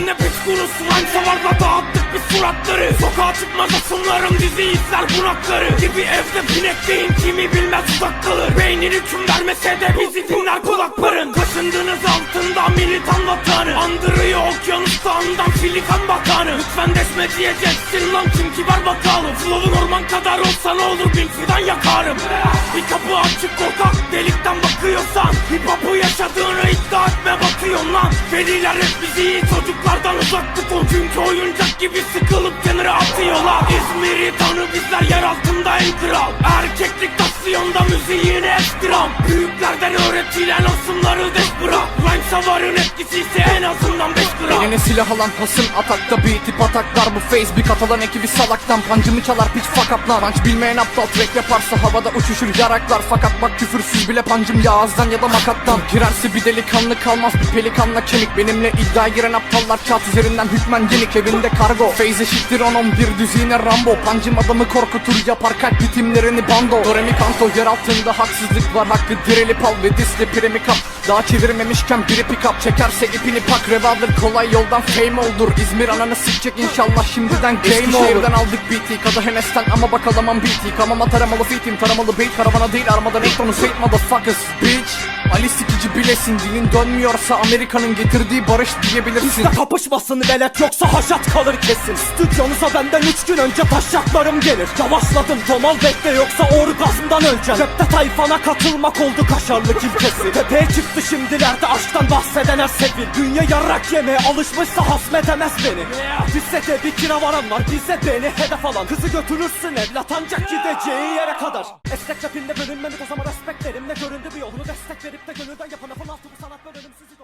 coşkunuz Slime savarda dağıttık biz suratları. Sokağa çıkmaz asımlarım dizi izler bunakları. Gibi evde pinekteyim kimi bilmez uzak kalır. Beynini hüküm vermese de bizi dinler kulakların Kaşındığınız altında militan bakanı Lütfen deşme diyeceksin lan kim kibar bakalım. Flow'un orman kadar olsa ne olur? Bin fidan yakarım. Bir kapı açık korkak delikten bakıyorsan. Hip hop'u yaşadığını iddia etme batıyorsun lan. Veliler hep bizi iyi çocuklardan uzak tutun Çünkü oyuncak gibi sıkılıp kenara atıyorlar. İzmir'i tanı bizler yer altında en kral. Erkeklik taksiyonda müziğin ekstram Büyüklerden öğretilen asımları deş bırak. Rhyme savarın etkisi ise en azından 5 gram Eline silah alan hasım atakta beat'i pataklar Bu face bir katalan ekibi salaktan Pancımı çalar. Piç fuck up lan Punch bilmeyen aptal track yaparsa havada uçuşur yaraklar. Fakat bak küfürsüz bile pancım ya ağızdan ya da makattan. Girerse bir delikanlı kalmaz bir pelikanla kemik. Benimle iddia giren aptallar kağıt üzerinden hükmen yenik. Evinde kargo. Phase eşittir 10-11 düzine Rambo. Pancım adamı korkutur yapar kalp ritimlerini bando. Doremi kanto yer altında haksızlık var Hakkı dirilip al ve disli premi kap Daha çevirmemişken biri pick up Çekerse ipini pak. Revolver kolay yoldan fame oldur İzmir ananı sikecek inşallah şimdiden game Eskişehir'den aldık BT Kadı Henes'ten ama bakalamam BT Kamama taramalı fitim taramalı bait Karavana değil armadan ilk tonu fake motherfuckers bitch. Ali sikici bilesin dilin dönmüyorsa Amerika'nın getirdiği barış diyebilirsin. Bizde kapışmasın velet yoksa haşat kalır kesin. Stüdyonuza benden üç gün önce taşaklarım gelir. Yavaşladım domal bekle yoksa orgazmdan öleceksin Rapte tayfana katılmak oldu kaşarlı kimkesi Tepeye çıktı şimdilerde aşktan bahseden her sefil Dünya yarrak yemeye alışmışsa hasmedemez beni. Listede bir kira varan var bize beni hedef alan. Kızı götürürsün evlat ancak gideceği yere kadar. Esnek rapinde bölünmemi o zaman respekt verimle göründü. Bir yolunu destek verip de gönülden yapan lafın altı bu sanat ve ölümsüzlük